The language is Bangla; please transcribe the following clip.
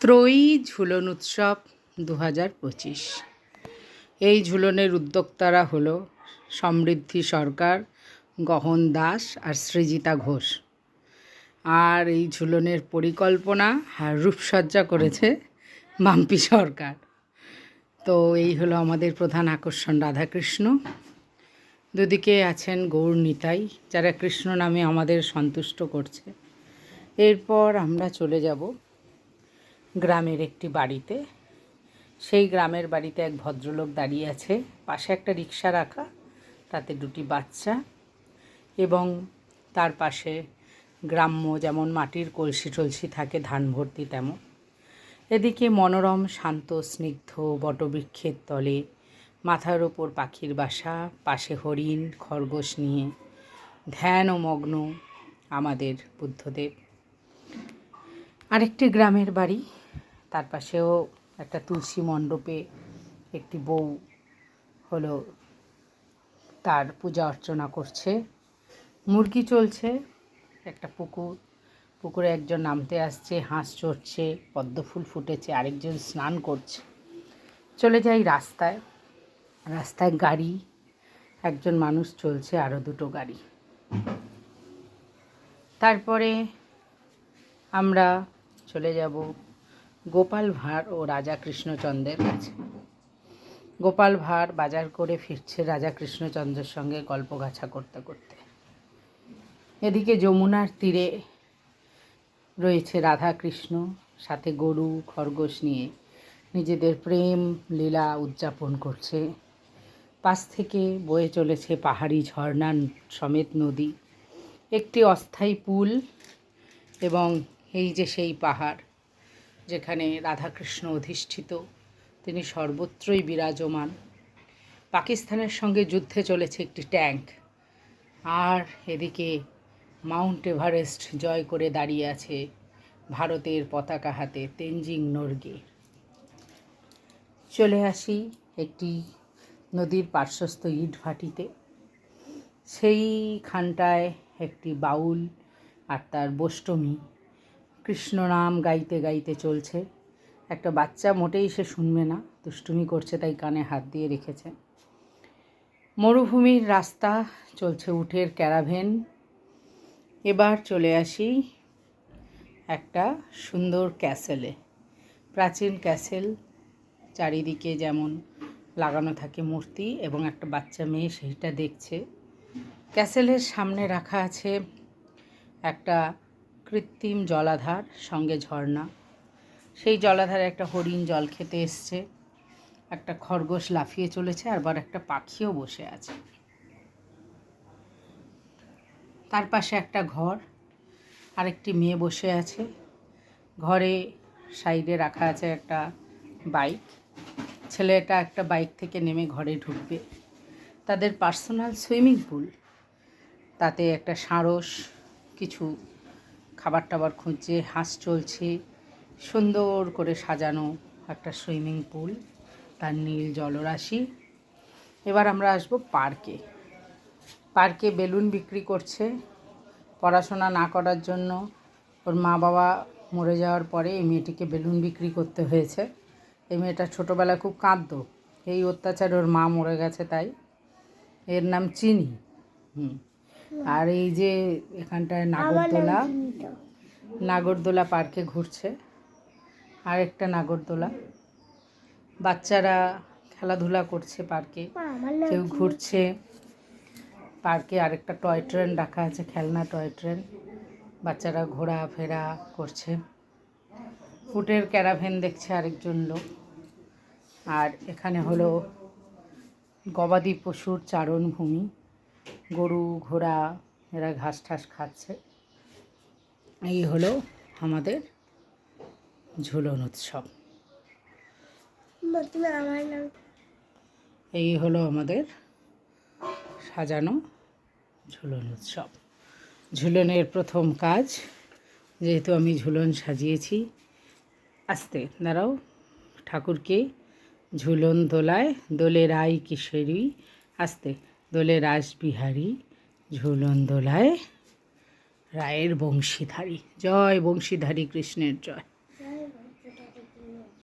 ত্রয়ী ঝুলন উৎসব দু হাজার পঁচিশ। এই ঝুলনের উদ্যোক্তারা হল সমৃদ্ধি সরকার, গহন দাস আর সৃজিতা ঘোষ। আর এই ঝুলনের পরিকল্পনা আর রূপসজ্জা করেছে মাম্পি সরকার। তো এই হলো আমাদের প্রধান আকর্ষণ রাধাকৃষ্ণ। দুদিকে আছেন গৌর নিতাই, যারা কৃষ্ণ নামে আমাদের সন্তুষ্ট করছে। এরপর আমরা চলে যাব গ্রামের একটি বাড়িতে। সেই গ্রামের বাড়িতে এক ভদ্রলোক দাঁড়িয়ে আছে। পাশে একটা রিক্সা রাখা, তাতে দুটি বাচ্চা এবং তার পাশে গ্রাম্য যেমন মাটির কলসি টলসি থাকে, ধান ভর্তি তেমন। এদিকে মনোরম, শান্ত, স্নিগ্ধ, বটবৃক্ষের তলে মাথার ওপর পাখির বাসা, পাশে হরিণ, খরগোশ নিয়ে ধ্যান ও মগ্ন আমাদের বুদ্ধদেব। আরেকটি গ্রামের বাড়ি তার পাশেও একটা তুলসী মণ্ডপে একটি বউ হলো তার পূজা অর্চনা করছে। মুরগি চলছে, একটা পুকুর। পুকুরে একজন নামতে আসছে, হাঁস চড়ছে, পদ্ম ফুল ফুটেছে, আরেকজন স্নান করছে। চলে যাই রাস্তায়। রাস্তায় গাড়ি, একজন মানুষ চলছে আরও দুটো গাড়ি। তারপরে আমরা চলে যাব গোপাল ভাঁড় ও রাজা কৃষ্ণচন্দ্রের কাছে। গোপাল ভাঁড় বাজার করে ফিরছে রাজা কৃষ্ণচন্দ্রের সঙ্গে গল্প গাছা করতে করতে। এদিকে যমুনার তীরে রয়েছে রাধা কৃষ্ণ সাথে গরু, খরগোশ নিয়ে নিজেদের প্রেম লীলা উদযাপন করছে। পাশ থেকে বয়ে চলেছে পাহাড়ি ঝর্ণা সমেত নদী। একটি অস্থায়ী পুল এবং এই যে সেই পাহাড় যেখানে রাধাকৃষ্ণ অধিষ্ঠিত, তিনি সর্বত্রই বিরাজমান। পাকিস্তানের সঙ্গে যুদ্ধে চলেছে একটি ট্যাঙ্ক। আর এদিকে মাউন্ট এভারেস্ট জয় করে দাঁড়িয়ে আছে ভারতের পতাকা হাতে তেনজিং নোরগে। চলে আসি একটি নদীর পার্শ্বস্থ ইট ভাটিতে সেইখানটায় একটি বাউল আর তার বষ্টমী কৃষ্ণ নাম গাইতে গাইতে চলছে। একটা বাচ্চা মোটেই সে শুনবে না, দুষ্টুমি করছে তাই কানে হাত দিয়ে রেখেছে। মরুভূমির রাস্তা, চলছে উঠের ক্যারাভেন। এবার চলে আসি একটা সুন্দর ক্যাসেলে। প্রাচীন ক্যাসেল চারিদিকে যেমন লাগানো থাকে মূর্তি এবং একটা বাচ্চা মেয়ে সেইটা দেখছে। ক্যাসেলের সামনে রাখা আছে একটা কৃত্রিম জলাধার, সঙ্গে ঝর্ণা। সেই জলাধারে একটা হরিণ জল খেতে এসছে। একটা খরগোশ লাফিয়ে চলেছে আবার একটা পাখিও বসে আছে। তার পাশে একটা ঘর, আরেকটি মেয়ে বসে আছে। ঘরে সাইডে রাখা আছে একটা বাইক। ছেলেটা একটা বাইক থেকে নেমে ঘরে ঢুকবে। তাদের পার্সোনাল সুইমিং পুল। তাতে একটা সাঁড়স কিছু খাবার টাবার খুঁজছে, হাঁস চলছে, সুন্দর করে সাজানো একটা সুইমিং পুল, তার নীল জলরাশি। এবার আমরা আসব পার্কে। পার্কে বেলুন বিক্রি করছে, পড়াশোনা না করার জন্য। ওর মা বাবা মরে যাওয়ার পরে এই মেয়েটিকে বেলুন বিক্রি করতে হয়েছে। এই মেয়েটা ছোটোবেলায় খুব কাঁদতো। এই অত্যাচার ওর মা মরে গেছে তাই। এর নাম চিনি। হুম। আর এই যে এখানটায় নাগরদোলা নাগরদোলা পার্কে ঘুরছে। আরেকটা নাগরদোলা। বাচ্চারা খেলাধুলা করছে পার্কে। কেউ ঘুরছে। পার্কে আরেকটা টয় ট্রেন রাখা আছে খেলনা টয় ট্রেন। বাচ্চারা ঘোরাফেরা করছে। ফুটের ক্যারাভেন দেখছে আরেকজন লোক। আর এখানে হলো গবাদি পশুর চারণভূমি। গরু ঘোড়া এরা ঘাস ঠাস খাচ্ছে। এই হলো আমাদের ঝুলন উৎসব। এই হলো আমাদের সাজানো ঝুলন উৎসব। ঝুলনের প্রথম কাজ যেহেতু আমি ঝুলন সাজিয়েছি আস্তে দাঁড়াও ঠাকুরকে ঝুলন দোলায় দোলের রাই কিশোরী আস্তে। দোলে রাসবিহারী ঝুলন দোলায় রায়ের বংশীধারী। জয় বংশীধারী কৃষ্ণের জয়।